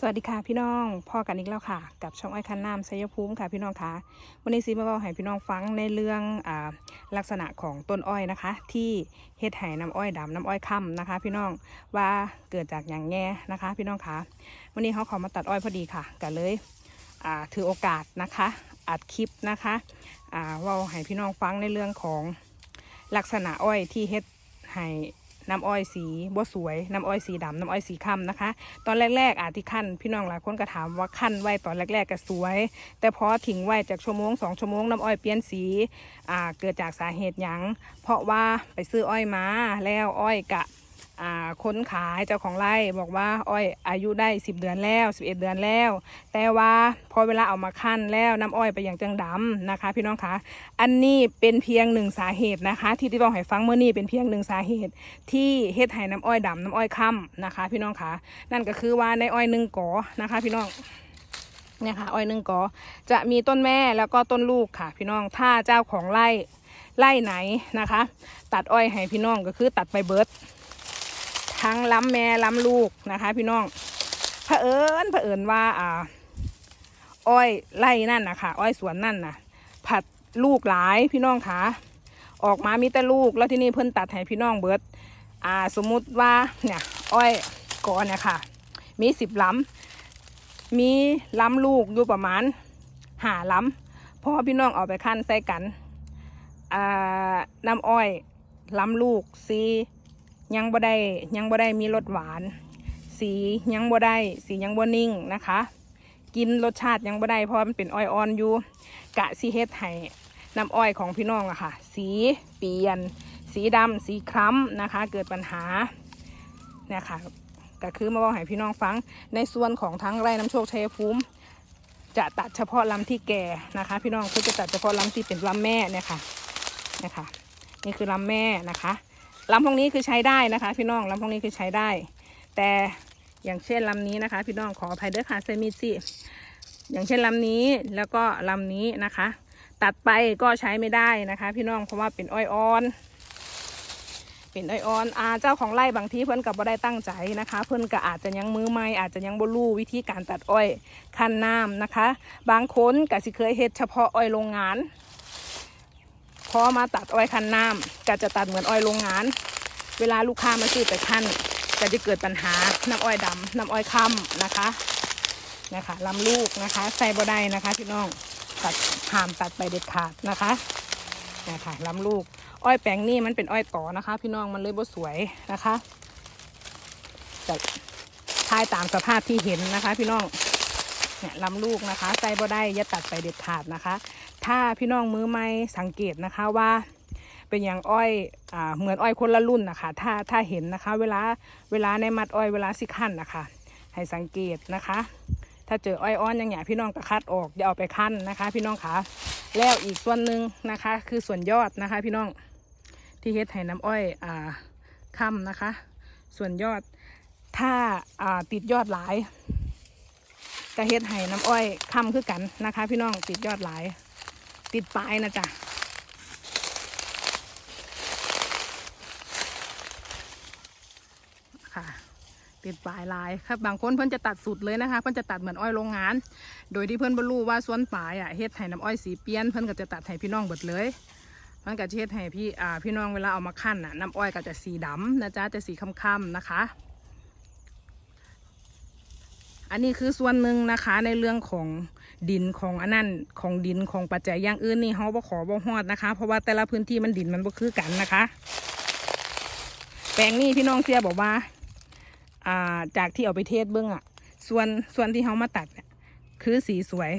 สวัสดีค่ะพี่น้องพ่อกันอีกแล้วค่ะ กับช่องอ้อยคันน้ำชัยภูมิค่ะพี่น้องคะวันนี้ซีมาเล่าให้พี่น้องฟังในเรื่องอลักษณะของต้นอ้อยนะคะ ที่เฮ็ดไห้น้ำอ้อยดำน้ำอ้อยค่ำนะคะ พี่น้องว่าเกิดจากอย่างแง่นะคะ พี่น้องคะวันนี้เขาขอมาตัดอ้อยพอดีค่ะกันเลยถือโอกาสนะคะ อัดคลิปนะคะว่าให้พี่น้องฟังในเรื่องของลักษณะอ้อยที่เฮ็ดไห้ น้ำอ้อยสีบ่สวย น้ำอ้อยสีดำน้ำอ้อยสีค่ำนะคะ ตอนแรกๆอาจที่ขั้นพี่น้องหลายคนก็ถามว่าขั้นไว้ตอนแรกๆก็สวย แต่พอทิ้งไว้จากชั่วโมงสองชั่วโมงน้ำอ้อยเปลี่ยนสีอ่าเกิดจากสาเหตุหยัง เพราะว่าไปซื้ออ้อยมาแล้วอ้อยกะ คนขายเจ้าของไร่บอกว่าอ้อยอายุได้ 10 เดือนแล้ว 11 เดือนแล้ว แต่ว่าพอเวลาเอามาขั้นแล้วน้ำอ้อยไปอย่างจังดำนะคะ พี่น้องคะอันนี้เป็นเพียงหนึ่งสาเหตุนะคะ ที่ที่บอกให้ฟังเมื่อนี้เป็นเพียงหนึ่งสาเหตุ ที่เฮ็ดให้น้ำอ้อยดำน้ำอ้อยค่ำนะคะ พี่น้องคะนั่นก็คือว่าในอ้อยหนึ่งกอนะคะ พี่น้องเนี่ยค่ะอ้อยหนึ่งกอจะมีต้นแม่แล้วก็ต้นลูกค่ะ พี่น้องถ้าเจ้าของไร่ไร่ไหนนะคะ ตัดอ้อยให้พี่น้องก็คือตัดไปเบิด ทั้งล้ำแม่ล้ำลูกนะคะ พี่น้องเผอิญเผอิญว่าอ่า อ้อยไร่นั่นนะคะอ้อยสวนนั่นน่ะผัดลูกหลายพี่น้องคะออกมามีแต่ลูกแล้วที่นี่เพิ่นตัดให้พี่น้องเบิดอ่าสมมุติว่าเนี่ยอ้อยกอเนี่ยค่ะมีสิบล้ำมีล้ำลูกอยู่ประมาณหาล้ำพอพี่น้องเอาไปขั้นใส่กันอ่าน้ำอ้อยล้ำลูกสี ยังบ่ได้ยังบ่ได้มีรสหวาน สียังบ่ได้สียังบ่นิ่งนะคะ กินรสชาติยังบ่ได้เพราะมันเป็นอ้อยอ่อนอยู่กะสีเฮ็ดให้น้ำอ้อยของพี่น้องอะค่ะ สีเปลี่ยน สีดำสีคล้ำนะคะ เกิดปัญหาเนี่ยค่ะก็คือมาบอกให้พี่น้องฟัง ในส่วนของทั้งไร่น้ำโชคชัยภูมิจะตัดเฉพาะลำที่แก่นะคะ พี่น้องคือจะตัดเฉพาะลำที่เป็นลำแม่เนี่ยค่ะเนี่ยค่ะนี่คือลำแม่นะคะ ลำพวกนี้คือใช้ได้นะคะ พี่น้องลำพวกนี้คือใช้ได้ แต่อย่างเช่นลำนี้นะคะ พี่น้องขออภัยด้วยค่ะเซมิซี่อย่างเช่นลำนี้แล้วก็ลำนี้นะคะ ตัดไปก็ใช้ไม่ได้นะคะ พี่น้องเพราะว่าเป็นอ้อยอ่อน เป็นอ้อยอ่อนอาเจ้าของไร่บางทีเพิ่อนกับบ่ได้ตั้งใจนะคะ เพิ่อนก็อาจจะยังมือใหม่อาจจะยังบ่รู้วิธีการตัดอ้อยคั้นน้ำนะคะ บางคนก็สิเคยเฮ็ดเฉพาะอ้อยโรงงาน พอมาตัดอ้อยคันน้ำก็จะตัดเหมือนอ้อยโรงงาน เวลาลูกค้ามาซื้อไปคั้นก็จะเกิดปัญหาน้ำอ้อยดำน้ำอ้อยค่ำนะคะนะคะลำลูกนะคะใส่บ่ได้นะคะพี่น้องตัดห้ามตัดไปเด็ดขาดนะคะนะคะลำลูก อ้อยแปลงนี่มันเป็นอ้อยต่อนะคะ พี่น้องมันเลยบ่สวยนะคะแต่ทายตามสภาพที่เห็นนะคะ พี่น้องเนี่ยลำลูกนะคะใส่บ่ได้อย่าตัดไปเด็ดขาดนะคะ ถ้าพี่น้องมือไม่สังเกตนะคะว่าเป็นอย่างอ้อยอเหมือนอ้อยคนละรุ่นนะคะถ้าถ้าเห็นนะคะ เวลาเวลาในมัดอ้อยเวลาสิขั้นนะคะ ให้สังเกตนะคะ ถ้าเจออ้อยอ้อนอย่างเงี้ยพี่น้องก็คัดออกอย่าเอาไปขั้นนะคะ พี่น้องคะแล้วอีกส่วนหนึ่งนะคะ คือส่วนยอดนะคะ พี่น้องที่เฮ็ดให้น้ำอ้อยอ่าค่ำนะคะ ส่วนยอดถ้าอ่าติดยอดหลายก็เฮ็ดให้น้ำอ้อยค่ำคือกันนะคะ พี่น้องติดยอดหลาย ติดปลายนะจ๊ะค่ะ ติดปลายลายครับบางคนเพิ่อนจะตัดสุดเลยนะคะ เพิ่อนจะตัดเหมือนอ้อยโรงงาน โดยที่เพิ่อนบรรลุว่าส่วนปลายอะเฮ็ดให้น้ำอ้อยสีเปลี่ยนเพิ่อนก็จะตัดให้พี่น้องเบิดเลยมันก็เฮ็ดให้พี่อ่าพี่น้องเวลาเอามาคั่นอะน้ำอ้อยก็จะสีดำนะจ๊ะจะสีค่ำๆนะคะ อันนี้คือส่วนหนึ่งนะคะในเรื่องของดินของอันนั้นของดินของปัจจัยอย่างอื่นนี่เฮาบ่ขอบ่ฮอดนะคะ เพราะว่าแต่ละพื้นที่มันดินมันบ่คือกันนะคะ แปลงนี้พี่น้องเสียบอกว่า อ่าจากที่เอาไปเทศเบื้องอะส่วนส่วนที่เขามาตัดเนี่ยคือสีสวย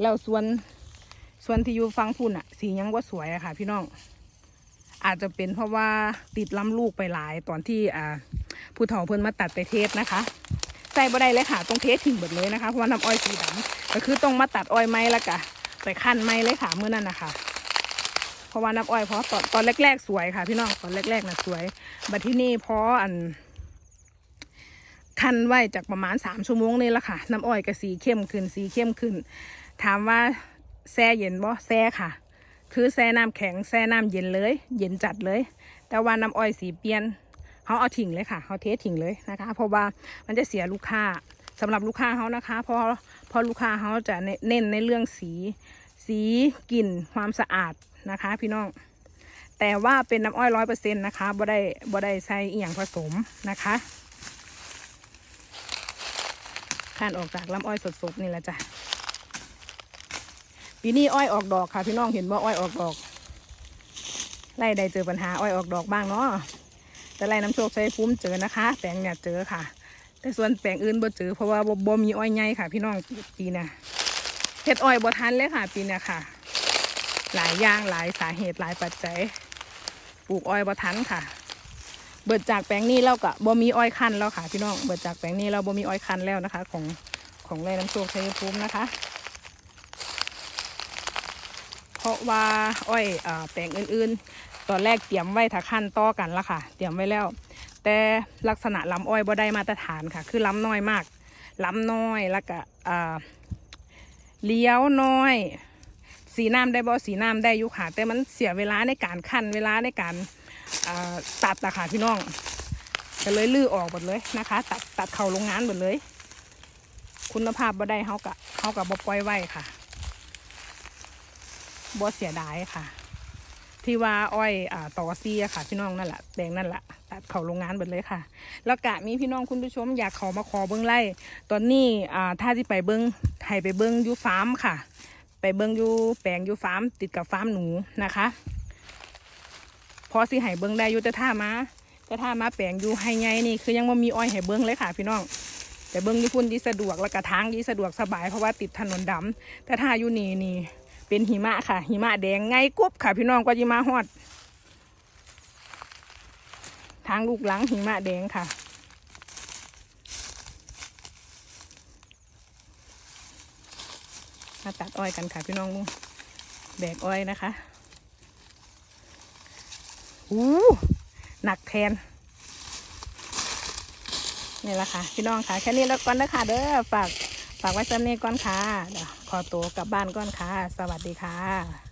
แล้วส่วนส่วนที่อยู่ฟังพุ่นอะสียังว่าสวยอะค่ะ พี่น้องอาจจะเป็นเพราะว่าติดล้ำลูกไปหลายตอนที่อ่าผู้เฒ่าเพิ่นมาตัดไปเทศนะคะ ใส่บ่ได้เลยค่ะต้องเททิ้งหมดเลยนะคะเพราะว่าน้ำอ้อยสีดำก็คือต้องมาตัดอ้อยไม้ล้วก็ไปขั้นไม้เลยค่ะเมื่อนั้นนะคะเพราะว่าน้ำอ้อยเพราะตอนตอนแรก ๆ สวยค่ะ พี่น้องตอนแรกๆน่ะสวยบัดที่นี่เพราะอันคั้นไว้จากประมาณสามชั่วโมงนี่ละค่ะ น้ำอ้อยก็สีเข้มขึ้นสีเข้มขึ้น ถามว่าแช่เย็นบ่แช่ค่ะ คือแช่น้ำแข็งแช่น้ำเย็นเลย เย็นจัดเลย แต่ว่าน้ำอ้อยสีเปลี่ยน เขาเอาทิ้งเลยค่ะเขาเททิ้งเลยนะคะ เพราะว่ามันจะเสียลูกค้าสำหรับลูกค้าเขานะคะเพราะเพราะลูกค้าเขาจะเนเน้นในเรื่องสี สีกลิ่นความสะอาดนะคะ พี่น้อง แต่ว่าเป็นน้ำอ้อยร้อยเปอร์เซ็นต์นะคะบ่ได้บ่ได้ใส่อีหยังผสมนะคะขั้นออกจากลำอ้อยสดๆนี่แหละจ้ะปีนี้อ้อยออกดอกค่ะ พี่น้องเห็นว่าอ้อยออกดอกไล่ใดเจอปัญหาอ้อยออกดอกบ้างเนาะ แต่ไล่น้ำโชคใช้ฟุ้มเจอนะคะ แปลงเนี่ยเจอค่ะ แต่ส่วนแปลงอื่นบ่เจอเพราะว่าบ่บมีอ้อยใหญ่ค่ะ พี่น้องปีเน่ะเฮ็ดอ้อยบ่ทันเลยค่ะ ปีเนี้ยค่ะ หลายอย่างหลายสาเหตุหลายปัจจัยปลูกอ้อยบ่ทันค่ะ เบิดจากแปลงนี้เราก็บ่มีอ้อยคั้นแล้วค่ะ พี่น้องเบิดจากแปลงนี้เราบ่มีอ้อยคั้นแล้วนะคะ ของของไรน้ำโชคใชัยภูมินะคะเพราะว่าอ้อยอแปลงอื่น ๆ ตอนแรกเตรียมไว้ถ้าขั้นต่อกันละค่ะ เตรียมไว้แล้ว แต่ลักษณะลำอ้อยบ่ได้มาตรฐานค่ะ คือลำน้อยมากลำน้อยแล้วก็อ่าเลี้ยวน้อย สีน้ำได้บ่สีน้ำได้ยู่ค่ะ แต่มันเสียเวลาในการขั้นเวลาในการอ่าตัดอะค่ะพี่น้องก็เลยลื้อออกหมดเลยนะคะ ตัดตัดเข่าโรงงานหมดเลย คุณภาพบ่ได้เขากะเขากับบ่ปล่อยไว้ค่ะบ่เสียดายค่ะ ที่ว่าอ้อยอ่าต่อซี่ค่ะ พี่น้องนั่นแหละแดงนั่นแหละตัดเขาโรงงานหมดเลยค่ะ แล้วกะมีพี่น้องคุณผู้ชมอยากเขามาขอเบิ้งไล่ตอนนี้อ่าถ้าที่ไปเบิ้งให้ไปเบิ้งยูฟาร์มค่ะ ไปเบิ้งยูแปลงยูฟาร์มติดกับฟาร์มหนูนะคะพอสิให้เบิ้งได้ยู่แต่ามาแต่ามาแปลงยู่ให้ไงนี่คือยังว่มีอ้อยให้เบิ้งเลยค่ะ พี่น้องแต่เบิ้งญี่ปุ่นดีสะดวกแล้วก็ทางดีสะดวกสบายเพราะว่าติดถนนดำแต่ถ้าอยู่นี่นี่ เป็นหิมะค่ะ หิมะแดงไงกุ๊บค่ะ พี่น้องก็ยิมาฮอด ทางลูกหลังหิมะแดงค่ะ มาตัดอ้อยกันค่ะพี่น้องลุงแบกอ้อยนะคะอู้หนักแทนนี่แหละค่ะ พี่น้องค่ะแค่นี้แล้วก่อนนะคะเด้อฝากฝากไว้สำนีก่อนค่ะเดี๋ยว ขอตัวกลับบ้านก่อนค่ะ สวัสดีค่ะ